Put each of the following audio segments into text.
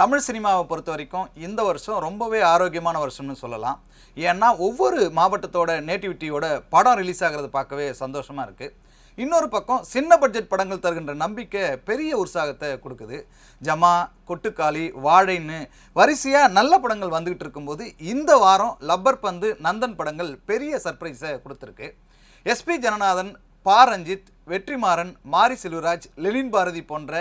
தமிழ் சினிமாவை பொறுத்த வரைக்கும் இந்த வருஷம் ரொம்பவே ஆரோக்கியமான வருஷம்னு சொல்லலாம். ஏன்னா ஒவ்வொரு மாவட்டத்தோட நேட்டிவிட்டியோட படம் ரிலீஸ் ஆகிறது பார்க்கவே சந்தோஷமாக இருக்குது இன்னொரு பக்கம் சின்ன பட்ஜெட் படங்கள் தருகின்ற நம்பிக்கை பெரிய உற்சாகத்தை கொடுக்குது. ஜமா கொட்டுக்காளி வாழைன்னு வரிசையாக நல்ல படங்கள் வந்துக்கிட்டு இருக்கும்போது இந்த வாரம் லப்பர் பந்து நந்தன் படங்கள் பெரிய சர்ப்ரைஸை கொடுத்துருக்கு. எஸ்பி ஜனநாதன் பா ரஞ்சித் வெற்றிமாறன் மாரி செல்வராஜ் லெனின் பாரதி போன்ற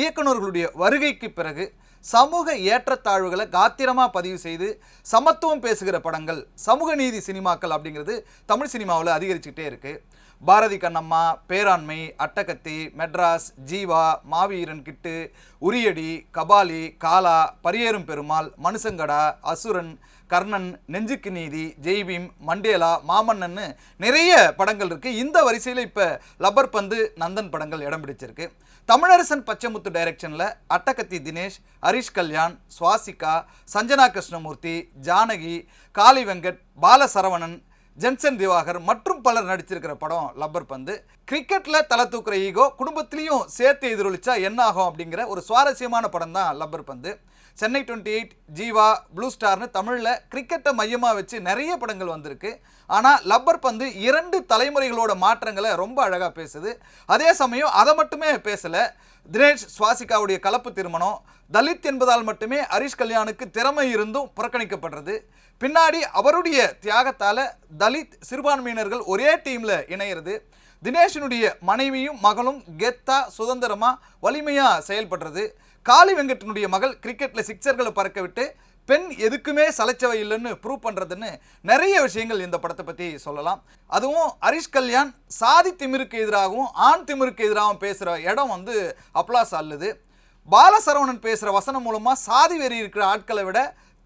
இயக்குனர்களுடைய வருகைக்கு பிறகு சமூக ஏற்றத்தாழ்வுகளை காத்திரமாக பதிவு செய்து சமத்துவம் பேசுகிற படங்கள் சமூக நீதி சினிமாக்கள் அப்படிங்கிறது தமிழ் சினிமாவில் அதிகரிச்சுக்கிட்டே இருக்குது பாரதி கண்ணம்மா பேராண்மை அட்டகத்தி மெட்ராஸ் ஜீவா மாவீரன் கிட்டு உரியடி கபாலி காலா பரியேறும் பெருமாள் மனுசங்கடா அசுரன் கர்ணன் நெஞ்சுக்கு நீதி ஜெய்பீம் மண்டேலா மாமன்னன்னு நிறைய படங்கள் இருக்குது இந்த வரிசையில் இப்போ லப்பர் பந்து நந்தன் படங்கள் இடம் பிடிச்சிருக்கு. தமிழரசன் பச்சைமுத்து டைரக்ஷனில் அட்டகத்தி தினேஷ் ஹரிஷ் கல்யாண் சுவாசிகா சஞ்சனா கிருஷ்ணமூர்த்தி ஜானகி காளி வெங்கட் பாலசரவணன் ஜென்சன் திவாகர் மற்றும் பலர் நடிச்சிருக்கிற படம் லப்பர் பந்து. கிரிக்கெட்டில் தலை தூக்குற ஈகோ குடும்பத்திலையும் சேர்த்து எதிரொலிச்சா என்ன ஆகும் அப்படிங்கிற ஒரு சுவாரஸ்யமான படம் தான் Lubber Pandhu. Chennai twenty eight Jiiva blue ஸ்டார்னு தமிழில் கிரிக்கெட்டை மையமாக வச்சு நிறைய படங்கள் வந்திருக்கு. ஆனால் லப்பர் பந்து இரண்டு தலைமுறைகளோட மாற்றங்களை ரொம்ப அழகாக பேசுது. அதே சமயம் அதை மட்டுமே பேசலை. தினேஷ் சுவாசிகாவுடைய கலப்பு திருமணம் தலித் என்பதால் மட்டுமே ஹரிஷ் கல்யாணுக்கு திறமை இருந்தும் புறக்கணிக்கப்படுறது. பின்னாடி அவருடைய தியாகத்தால் தலித் சிறுபான்மையினர்கள் ஒரே டீமில் இணையிறது. தினேஷனுடைய மனைவியும் மகளும் கெத்தா சுதந்திரமாக வலிமையாக செயல்படுறது. காளி வெங்கட்டினுடைய மகள் கிரிக்கெட்டில் சிக்சர்களை பறக்க விட்டு பெண் எதுக்குமே சலைச்சவை இல்லைன்னு ப்ரூவ் பண்ணுறதுன்னு நிறைய விஷயங்கள் இந்த படத்தை பற்றி சொல்லலாம். அதுவும் ஹரிஷ் கல்யாண் சாதி திமிருக்கு எதிராகவும் ஆண் திமிருக்கு எதிராகவும் பேசுகிற இடம் வந்து அப்ளாஸ் அல்லுது. பாலசரவணன் பேசுகிற வசனம் மூலமாக சாதி வெறி இருக்கிற ஆட்களை விட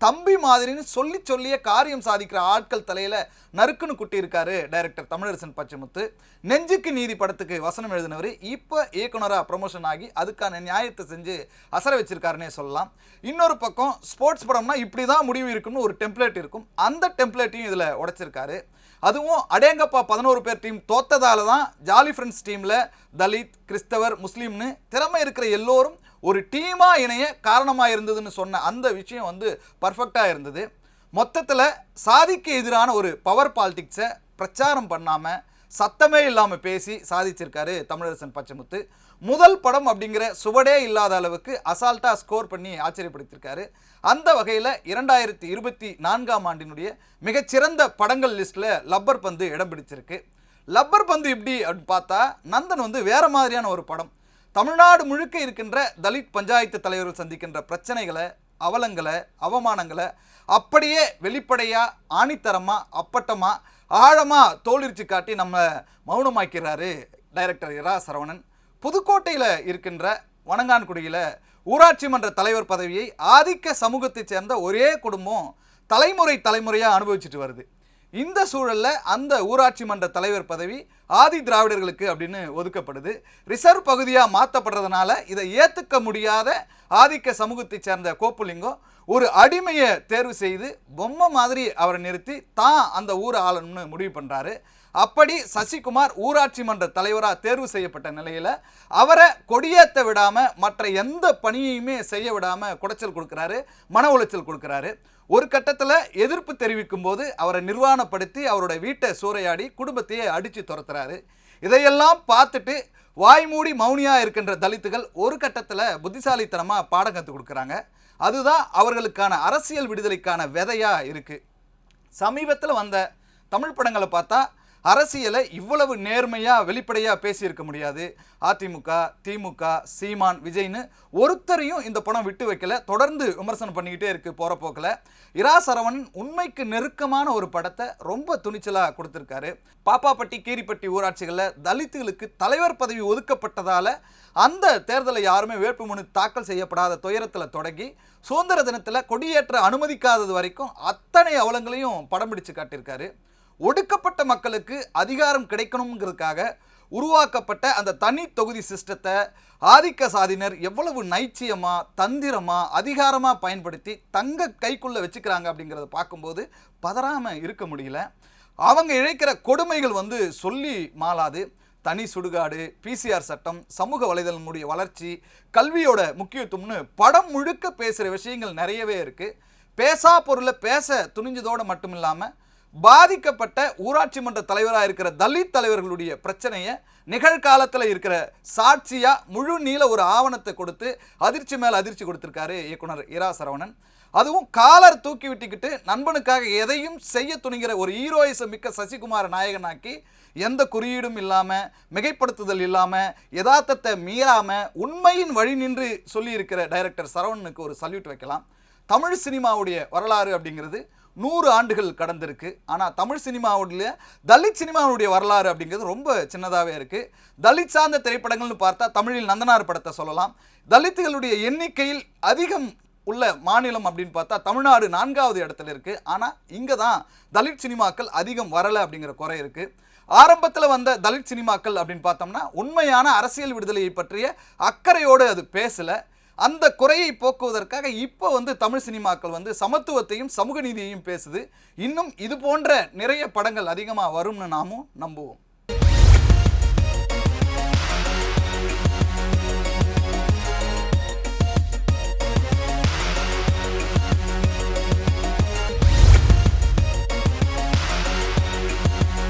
தம்பி மாதிரின்னு சொல்லி சொல்லியே காரியம் சாதிக்கிற ஆட்கள் தலையில் நறுக்குன்னு குட்டியிருக்காரு டைரக்டர் தமிழரசன் பச்சைமுத்து. நெஞ்சுக்கு நீதி படத்துக்கு வசனம் எழுதினவர். இப்போ இயக்குனராக ப்ரொமோஷன் ஆகி அதுக்கான நியாயத்தை செஞ்சு அசர வச்சிருக்காருன்னே சொல்லலாம். இன்னொரு பக்கம் ஸ்போர்ட்ஸ் படம்னா இப்படி தான் முடிவு இருக்கும்னு ஒரு டெம்ப்ளேட் இருக்கும். அந்த டெம்ப்ளேட்டையும் இதில் உடைச்சிருக்காரு. அதுவும் அடேங்கப்பா பதினோரு பேர் டீம் தோத்ததால தான் ஜாலி ஃப்ரெண்ட்ஸ் டீமில் தலித் கிறிஸ்தவர் முஸ்லீம்னு திறமை இருக்கிற எல்லோரும் ஒரு டீமாக இணைய காரணமாக இருந்ததுன்னு சொன்ன அந்த விஷயம் வந்து பர்ஃபெக்டாக இருந்தது. மொத்தத்தில் சாதிக்கு எதிரான ஒரு பவர் பாலிடிக்ஸை பிரச்சாரம் பண்ணாமல் சத்தமே இல்லாமல் பேசி சாதிச்சிருக்காரு தமிழரசன் பச்சமுத்து. முதல் படம் அப்படிங்கிற சுவடே இல்லாத அளவுக்கு அசால்ட்டாக ஸ்கோர் பண்ணி ஆச்சரியப்படுத்தியிருக்காரு அந்த வகையில் இரண்டாயிரத்தி இருபத்தி நான்காம் ஆண்டினுடைய மிகச்சிறந்த படங்கள் லிஸ்ட்டில் லப்பர் பந்து இடம் பிடிச்சிருக்கு. லப்பர் பந்து இப்படி அப்படின்னு பார்த்தா நந்தன் வந்து வேறு மாதிரியான ஒரு படம். தமிழ்நாடு முழுக்க இருக்கின்ற தலித் பஞ்சாயத்து தலைவர்கள் சந்திக்கின்ற பிரச்சனைகளை அவலங்களை அவமானங்களை அப்படியே வெளிப்படையாக ஆணித்தரமாக அப்பட்டமாக ஆழமாக தோலிரிச்சு காட்டி நம்ம மௌனமாக்கிறாரு டைரக்டர் இரா சரவணன். புதுக்கோட்டையில் இருக்கின்ற வணங்கான்குடியில் ஊராட்சி மன்ற தலைவர் பதவியை ஆதிக்க சமூகத்தைச் சேர்ந்த ஒரே குடும்பம் தலைமுறை தலைமுறையாக அனுபவிச்சுட்டு வருது. இந்த சூழல்ல அந்த ஊராட்சி மன்ற தலைவர் பதவி ஆதி திராவிடர்களுக்கு அப்படின்னு ஒதுக்கப்படுது. ரிசர்வ் பகுதியாக மாற்றப்படுறதுனால இதை ஏற்றுக்க முடியாத ஆதிக்க சமூகத்தை சேர்ந்த கோப்புலிங்கம் ஒரு அடிமையை தேர்வு செய்து பொம்மை மாதிரி அவரை நிறுத்தி தான் அந்த ஊர் ஆளணும்னு முடிவு பண்ணுறாரு அப்படி சசிகுமார் ஊராட்சி மன்ற தலைவராக தேர்வு செய்யப்பட்ட நிலையில் அவரை கொடியேற்ற விடாமல் மற்ற எந்த பணியையுமே செய்ய விடாமல் குடைச்சல் கொடுக்குறாரு மன உளைச்சல் கொடுக்குறாரு. ஒரு கட்டத்தில் எதிர்ப்பு தெரிவிக்கும் போது அவரை நிர்வாணப்படுத்தி அவரோட வீட்டை சூறையாடி குடும்பத்தையே அடித்து துரத்துறாரு. இதையெல்லாம் பார்த்துட்டு வாய்மூடி மௌனியாக இருக்கின்ற தலித்துகள் ஒரு கட்டத்தில் புத்திசாலித்தனமாக பாடம் கற்றுக் கொடுக்குறாங்க. அதுதான் அவர்களுக்கான அரசியல் விடுதலைக்கான விதையாக இருக்குது சமீபத்தில் வந்த தமிழ் படங்களை பார்த்தா அரசியலை இவ்வளவு நேர்மையாக வெளிப்படையாக பேசியிருக்க முடியாது. அதிமுக திமுக சீமான் விஜய்னு ஒருத்தரையும் இந்த படம் விட்டு வைக்கல. தொடர்ந்து விமர்சனம் பண்ணிக்கிட்டே இருக்கு போகிற போக்கில். இரா சரவணன் உண்மைக்கு நெருக்கமான ஒரு படத்தை ரொம்ப துணிச்சலாக கொடுத்துருக்காரு. பாப்பாப்பட்டி கீரிப்பட்டி ஊராட்சிகளில் தலித்துகளுக்கு தலைவர் பதவி ஒதுக்கப்பட்டதால் அந்த தேர்தலை யாருமே வேட்புமனு தாக்கல் செய்யப்படாத துயரத்தில் தொடங்கி சுதந்திர தினத்தில் கொடியேற்ற அனுமதிக்காதது வரைக்கும் அத்தனை அவலங்களையும் படம் பிடிச்சு காட்டியிருக்காரு. ஒடுக்கப்பட்ட மக்களுக்கு அதிகாரம் கிடைக்கணுங்கிறதுக்காக உருவாக்கப்பட்ட அந்த தனி தொகுதி சிஸ்டத்தை ஆதிக்க சாதியினர் எவ்வளவு நைச்சியமாக தந்திரமாக அதிகாரமாக பயன்படுத்தி தங்க கைக்குள்ளே வச்சுக்கிறாங்க அப்படிங்கிறத பார்க்கும்போது பதறாமல் இருக்க முடியல. அவங்க இழைக்கிற கொடுமைகள் வந்து சொல்லி மாளாது. தனி சுடுகாடு பிசிஆர் சட்டம் சமூக வலைதளமுடைய வளர்ச்சி கல்வியோட முக்கியத்துவம்னு படம் முழுக்க பேசுகிற விஷயங்கள் நிறையவே இருக்குது பேசா பொருளை பேச துணிஞ்சதோடு மட்டும் இல்லாமல் பாதிக்கப்பட்ட ஊராட்சி மன்ற தலைவராக இருக்கிற தலித் தலைவர்களுடைய பிரச்சனையை நிகழ்காலத்தில் இருக்கிற சாட்சியாக முழு நீள ஒரு ஆவணத்தை கொடுத்து அதிர்ச்சி மேல் அதிர்ச்சி கொடுத்துருக்காரு இயக்குனர் இரா சரவணன். அதுவும் காலர் தூக்கி விட்டுக்கிட்டு நண்பனுக்காக எதையும் செய்ய துணிகிற ஒரு ஹீரோயிசம் மிக்க சசிகுமார நாயகனாக்கி எந்த குறியீடும் இல்லாமல் மிகைப்படுத்துதல் இல்லாமல் யதார்த்தத்தை மீறாமல் உண்மையின் வழி நின்று சொல்லியிருக்கிற டைரக்டர் சரவணனுக்கு ஒரு சல்யூட் வைக்கலாம். தமிழ் சினிமாவுடைய வரலாறு அப்படிங்கிறது நூறு ஆண்டுகள் கடந்திருக்கு. ஆனால் தமிழ் சினிமாவுடைய தலித் சினிமாவுடைய வரலாறு அப்படிங்கிறது ரொம்ப சின்னதாகவே இருக்குது தலித் சார்ந்த திரைப்படங்கள்னு பார்த்தா தமிழில் நந்தனார் படத்தை சொல்லலாம். தலித்துகளுடைய எண்ணிக்கையில் அதிகம் உள்ள மாநிலம் அப்படின்னு பார்த்தா தமிழ்நாடு நான்காவது இடத்துல இருக்குது ஆனால் இங்கே தான் தலித் சினிமாக்கள் அதிகம் வரலை அப்படிங்கிற குறை இருக்குது ஆரம்பத்தில் வந்த தலித் சினிமாக்கள் அப்படின்னு பார்த்தோம்னா உண்மையான அரசியல் விடுதலையை பற்றிய அக்கறையோடு அது பேசலை. அந்த குறையை போக்குவதற்காக இப்போ வந்து தமிழ் சினிமாக்கள் வந்து சமத்துவத்தையும் சமூக நீதியையும் பேசுது. இன்னும் இது போன்ற நிறைய படங்கள் அதிகமாக வரும்னு நாமும் நம்புவோம்.